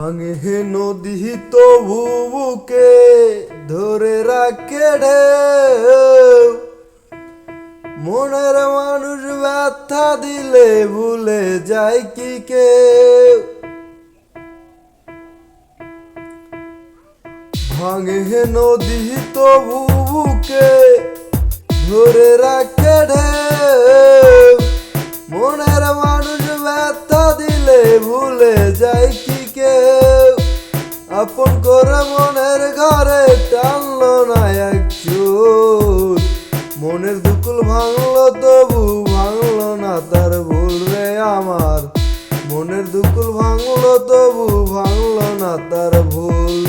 ভাঙে হে নদী তো বুকে ধরে রাখে ঢেউ। মনের মানুষ ব্যথা দিলে ভুলে যায় কি কে ভাঙে হে নদী তো বুকে ধরে রাখে ঢেউ। মনের মানুষ ব্যথা দিলে ভুলে যায় কি কেউ আপন করে মনের ঘরে টানলো না এক চুল। মনের দুকুল ভাঙলো, তবু ভাঙলো না তার ভুল আমার। মনের দুকুল ভাঙলো, তবু ভাঙলো না তার ভুল।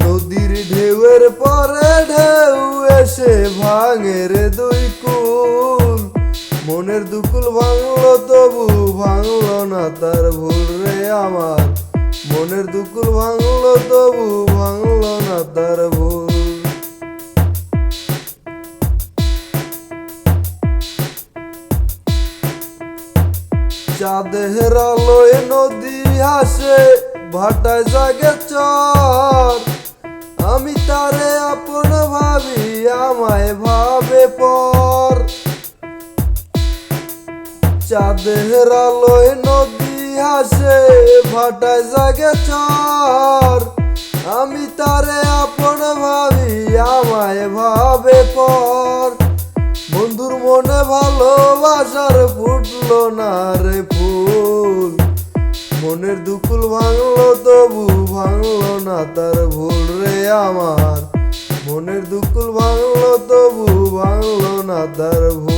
নদীর ঢেউয়ের পরে ঢেউ এসে ভাঙে রে দুই মনের দুকুল ভাঙলো, তবু ভাঙলো না তার ভুল রে আমার। মনের দুকুল ভাঙলো, তবু ভাঙলো না তার ভুল। চাঁদের আলোয় নদী হাসে ভাটায় জাগে চর। আমি তারে আপন ভাবি, আমায় ভাবে পর। চাঁদের আলোয় নদী হাসে, ভাটায় জাগে চর। আমি তারে আপন ভাবি, আমায় ভাবে পর। বন্ধুর মনে ভালোবাসার ফুটলো না রে ফুল। মনের দুকুল ভাঙলো, তবু ভাঙলো না তার ভুল রে আমার। মনের দুকুল ভাঙলো, তবু ভাঙলো না তার ভুল।